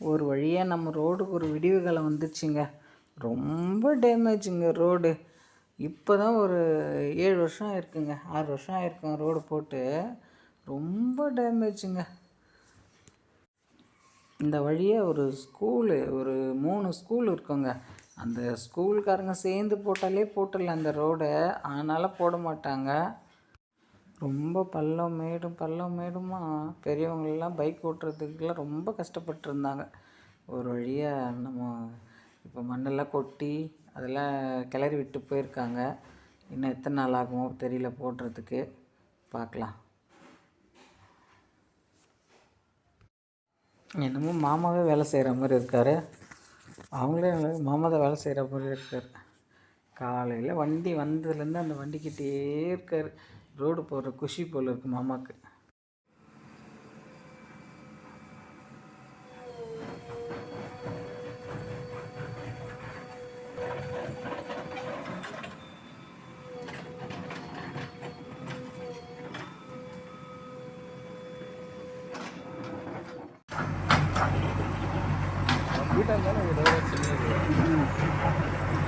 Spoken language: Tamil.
ஒரு வழியாக நம்ம ரோடுக்கு ஒரு விடிவு காலம் வந்துச்சுங்க ரொம்ப டேமேஜுங்க ரோடு. இப்போ தான் ஒரு ஏழு வருஷம் ஆயிருக்குங்க. ஆறு வருஷம் ஆயிருக்குங்க ரோடு போட்டு. ரொம்ப டேமேஜுங்க. இந்த வழியாக ஒரு ஸ்கூலு ஒரு மூணு ஸ்கூல் இருக்குங்க. அந்த ஸ்கூல்காரங்க சேர்ந்து போட்டாலே போட்டுடலாம் அந்த ரோடை. அதனால் போட மாட்டாங்க. ரொம்ப பள்ளம் மேடும் பள்ளம் மேடுமா? பெரியவங்களெல்லாம் பைக் ஓட்டுறதுக்கெலாம் ரொம்ப கஷ்டப்பட்டுருந்தாங்க. ஒரு வழியாக நம்ம இப்போ மண்ணெல்லாம் கொட்டி அதெல்லாம் கிளறி விட்டு போயிருக்காங்க. இன்னும் எத்தனை நாள் ஆகுமோ தெரியல போடுறதுக்கு. பார்க்கலாம் என்னமோ மாமாவே வேலை செய்கிற மாதிரி இருக்கார். அவங்களே மாமா தான் வேலை செய்கிற மாதிரி இருக்கார். காலையில் வண்டி வந்ததுலேருந்து அந்த வண்டிக்கிட்டே இருக்கார். ரோடு போடுற குஷி போல் இருக்கு மாமாவுக்கு வீட்டாக இருந்தாலும் ஒரு டிரைவர் சின்னது.